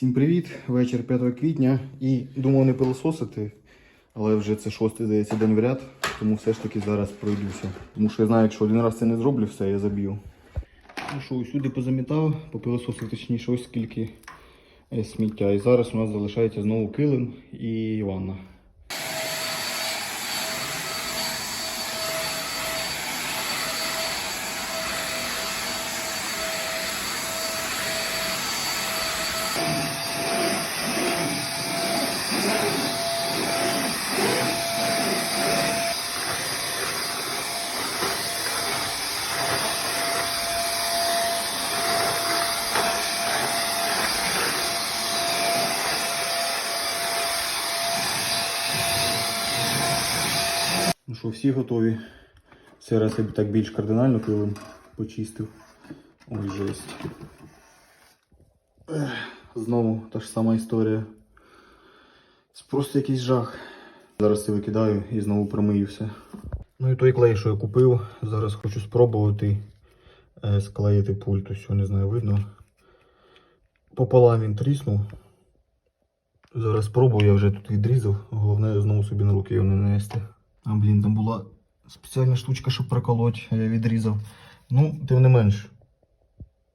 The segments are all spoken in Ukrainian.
Всім привіт! Вечір 5 квітня і думав не пилососити, але вже це шостий, здається, день в ряд, тому все ж таки зараз пройдуся. Тому що я знаю, якщо один раз це не зроблю, все, я заб'ю. Ну що, усюди позамітав, попилососив точніше ось скільки е, сміття. І зараз у нас залишається знову килим і ванна. Всі готові. Цей раз я б так більш кардинально килим почистив. Ой, жесть. Знову та ж сама історія. Це просто якийсь жах. Зараз це викидаю і знову промию все. Ну і той клей, що я купив, зараз хочу спробувати е, склеїти пульт. Ось, не знаю, видно. Пополам він тріснув. Зараз спробую, я вже тут відрізав. Головне знову собі на руки його не нести. А, блін, там була спеціальна штучка, щоб проколоть, я відрізав. Ну, тим не менш,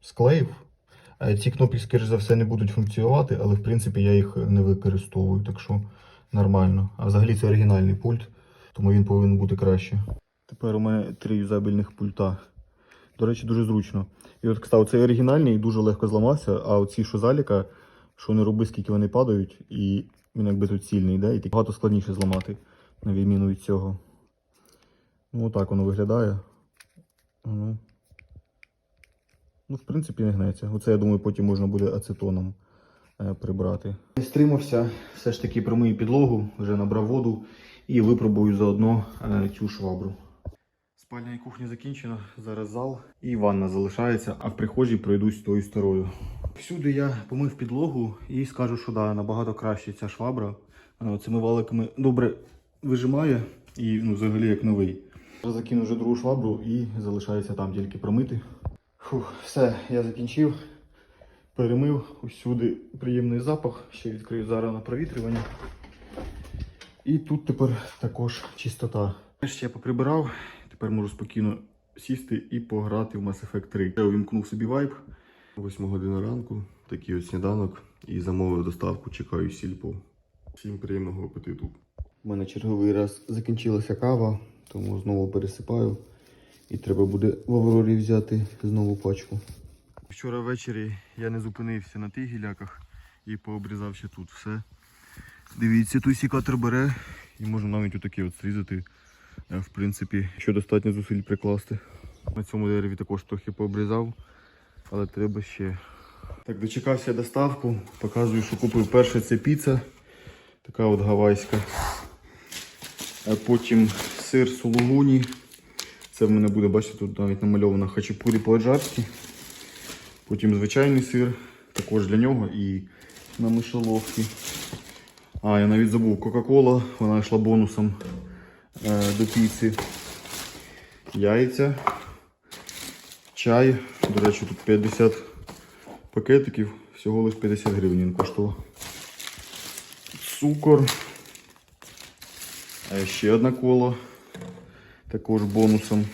склеїв. Е, Ці кнопки, скоріш за все, не будуть функціонувати, але в принципі я їх не використовую, так що нормально. А взагалі це оригінальний пульт, тому він повинен бути краще. Тепер у мене три юзабельних пульта. До речі, дуже зручно. І от, кстати, цей оригінальний дуже легко зламався, а оці що заліка, що не роби, скільки вони падають, і він якби тут сильний, да? і так багато складніше зламати, на відміну від цього. Ну, отак воно виглядає. Ну. Ну, в принципі, не гнеться. Оце, я думаю, потім можна буде ацетоном е, прибрати. Стримався, все ж таки промию підлогу, вже набрав воду і випробую заодно е, цю швабру. Спальня і кухня закінчена, зараз зал і ванна залишається, а в прихожій пройдусь тою старою. Всюди я помив підлогу і скажу, що да, набагато краще ця швабра. Е, Цими валиками добре вижимає і ну, взагалі як новий. Закину вже другу швабру і залишається там тільки промити. Фух, все, я закінчив. Перемив усюди приємний запах. Ще відкрию зараз на провітрювання. І тут тепер також чистота. Нарешті я поприбирав. Тепер можу спокійно сісти і пограти в Mass Effect 3. Я увімкнув собі вайп. 8 година ранку, такий от сніданок. І замовив доставку, чекаю сільпо. Всім приємного апетиту. У мене черговий раз закінчилася кава, тому знову пересипаю. І треба буде в Аврорі взяти знову пачку. Вчора ввечері я не зупинився на тих гіляках і пообрізав ще тут все. Дивіться, той сікатор бере і можемо навіть отакі от зрізати. Е, В принципі, що достатньо зусиль прикласти. На цьому дереві також трохи пообрізав, але треба ще. Так, дочекався доставку, показую, що купив перше це піца. Така от гавайська. А потім сир сулугуні. Це в мене буде, бачите, тут навіть намальовано хачапурі по-аджарськи. Потім звичайний сир, також для нього і на мишоловці. А, я навіть забув Кока-Кола, вона йшла бонусом е, до піци. Яйця, чай. До речі, тут 50 пакетиків, всього лише 50 гривень він коштував. Цукор. А ще одна кола також бонусом.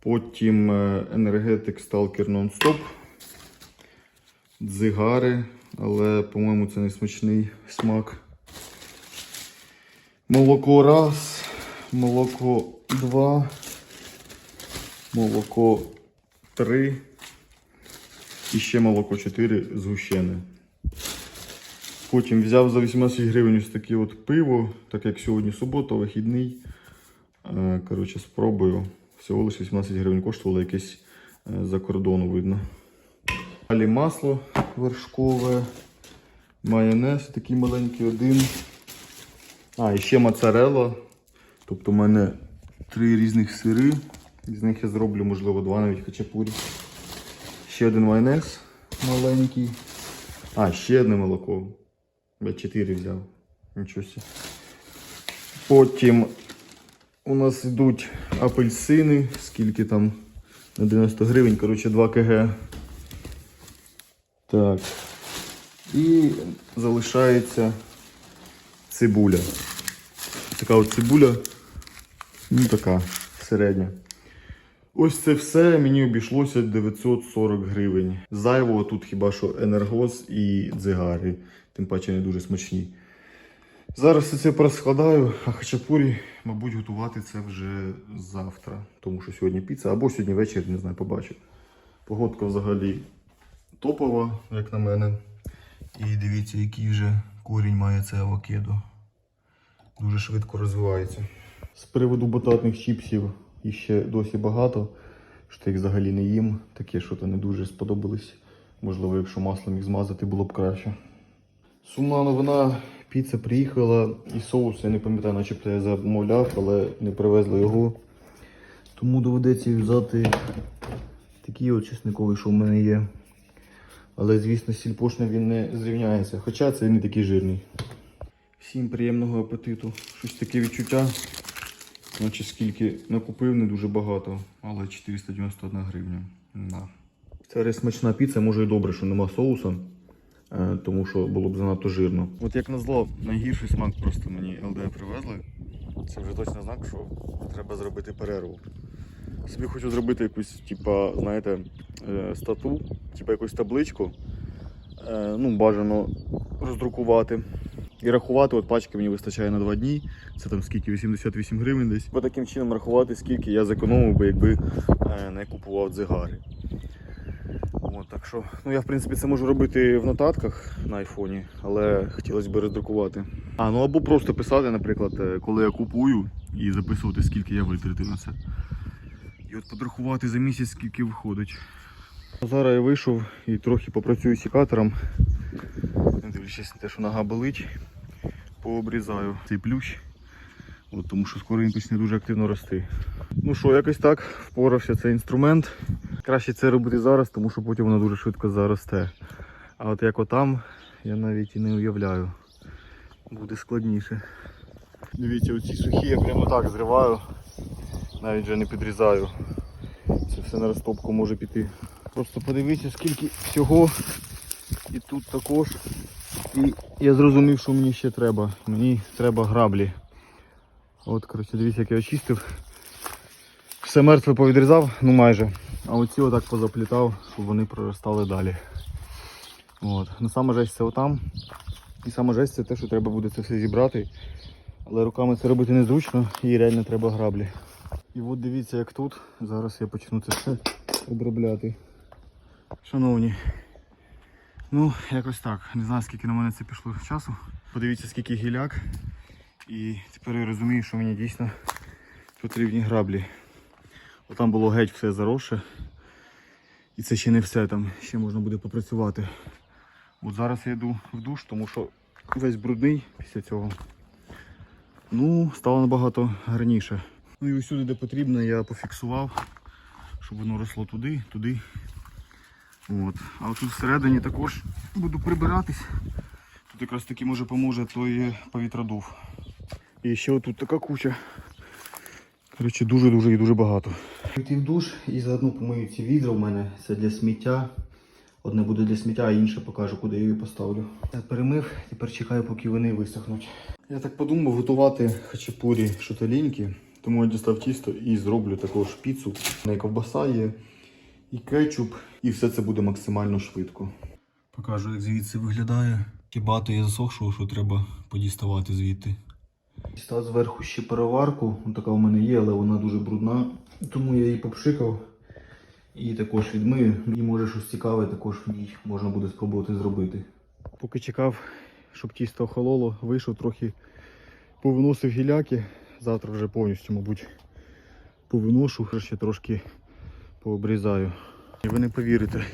Потім е, енергетик Stalker Non-Stop. Дзигари, але, по-моєму, це не смачний смак. Молоко раз, молоко два, молоко три. І ще молоко 4 згущене. Потім взяв за 18 гривень ось таке от пиво, так як сьогодні субота, вихідний. Е, Коротше, спробую. Всього лише 18 гривень коштувало якесь е, за кордону видно. Далі масло вершкове, майонез такий маленький один. А, і ще моцарелла. Тобто в мене три різних сири. З них я зроблю, можливо, два навіть хачапурі. Ще один майонез маленький. А, ще одне молоко. Я чотири взяв. Нічого. Потім у нас йдуть апельсини, скільки там на 90 гривень, коротше 2 кг. Так. І залишається цибуля. Така от цибуля, ну така середня. Ось це все мені обійшлося 940 гривень. Зайвого тут хіба що енергоз і дзигари, тим паче не дуже смачні. Зараз все це перескладаю, а хачапурі, мабуть, готувати це вже завтра, тому що сьогодні піца або сьогодні ввечері, не знаю, побачу. Погодка взагалі топова, як на мене. І дивіться, який вже корінь має це авокедо. Дуже швидко розвивається. З приводу бататних чіпсів їх ще досі багато. Що їх взагалі не їм. Таке що то не дуже сподобались. Можливо, якщо маслом їх змазати, було б краще. Сумна новина, піца приїхала і соус, я не пам'ятаю, начебто я замовляв, але не привезли його. Тому доведеться взяти такий от чесниковий, що в мене є. Але, звісно, сільпошним він не зрівняється. Хоча це не такий жирний. Всім приємного апетиту. Щось таке відчуття. Наче скільки накупив, не дуже багато, але 491 гривня. На. Це смачна піца, може і добре, що нема соуса, е, тому що було б занадто жирно. От як назло, найгірший смак просто мені ЛД привезли. Це вже точно знак, що треба зробити перерву. Собі хочу зробити якусь, типа, знаєте, е, стату, типа якусь табличку. Е, Ну, бажано роздрукувати. І рахувати, от пачки мені вистачає на 2 дні. Це там скільки 88 гривень десь. Бо таким чином рахувати, скільки я зекономив би, якби е, не купував дзигари. От, так що, ну я в принципі це можу робити в нотатках на айфоні, але хотілося б роздрукувати. А, ну або просто писати, наприклад, е, коли я купую і записувати, скільки я витратив на це. І от подрахувати за місяць, скільки виходить. Зараз я вийшов і трохи попрацюю сікатором. Не дивлячись на те, що нога болить, пообрізаю цей плющ. От, тому що скоро він почне дуже активно рости. Ну що, якось так впорався цей інструмент. Краще це робити зараз, тому що потім воно дуже швидко заросте. А от як отам, я навіть і не уявляю. Буде складніше. Дивіться, оці сухі я прямо так зриваю, навіть вже не підрізаю. Це все на розтопку може піти. Просто подивіться, скільки всього. І тут також. І я зрозумів, що мені ще треба. Мені треба граблі. От, коротше, дивіться, як я очистив. Все мертве повідрізав, ну майже. А оці отак позаплітав, щоб вони проростали далі. От. Ну саме жесть це отам. І саме жесть це те, що треба буде це все зібрати. Але руками це робити незручно і реально треба граблі. І от дивіться, як тут. Зараз я почну це все обробляти. Шановні, ну якось так. Не знаю, скільки на мене це пішло часу. Подивіться, скільки гіляк. І тепер я розумію, що мені дійсно потрібні граблі. Отам було геть все заросше. І це ще не все, там ще можна буде попрацювати. От зараз я йду в душ, тому що весь брудний після цього. Ну, стало набагато гарніше. Ну і усюди, де потрібно, я пофіксував, щоб воно росло туди, туди. От. А тут всередині також буду прибиратись. Тут якраз таки може поможе той повітродув. І ще отут така куча. Коротше, дуже-дуже і дуже багато. Піти в душ і заодно помию ці відра в мене. Це для сміття. Одне буде для сміття, а інше покажу, куди я її поставлю. Я перемив, тепер чекаю, поки вони висохнуть. Я так подумав готувати хачапурі шотеліньки, тому я дістав тісто і зроблю також піцу. Неї ковбаса є, і кетчуп, і все це буде максимально швидко. Покажу, як звідси виглядає. Кібато є засохшого, що треба подіставати звідти. Дістав зверху ще переварку, така у мене є, але вона дуже брудна, тому я її попшикав. І також відмию. І може щось цікаве також в ній можна буде спробувати зробити. Поки чекав, щоб тісто охололо, вийшов трохи повиносив гіляки. Завтра вже повністю, мабуть, повиношу, ще трошки пообрізаю. І ви не повірите.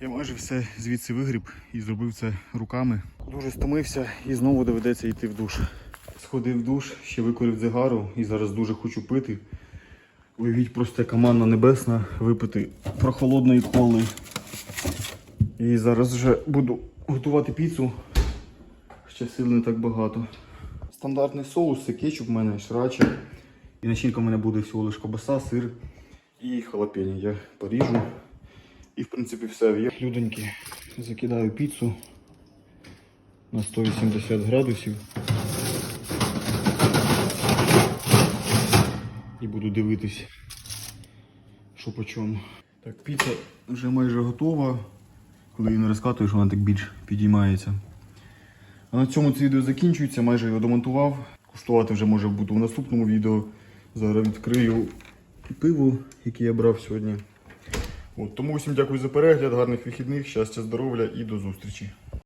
Я майже все звідси вигріб і зробив це руками. Дуже стомився і знову доведеться йти в душ. Сходив в душ, ще викурив дзигару і зараз дуже хочу пити. Уявіть просто яка манна небесна випити прохолодної коли. І зараз вже буду готувати піцу. Ще сил не так багато. Стандартний соус, це кетчуп в мене, шрача. І начинка в мене буде всього лише кобаса, сир і халапені. Я поріжу І в принципі все. Я людоньки закидаю піцу на 180 градусів. І буду дивитись, що по чому. Так, піца вже майже готова. Коли її не розкатуєш, вона так більш підіймається. А на цьому це відео закінчується, майже його домонтував. Куштувати вже може бути в наступному відео. Зараз відкрию пиво, яке я брав сьогодні. От, тому всім дякую за перегляд, гарних вихідних, щастя, здоров'я і до зустрічі.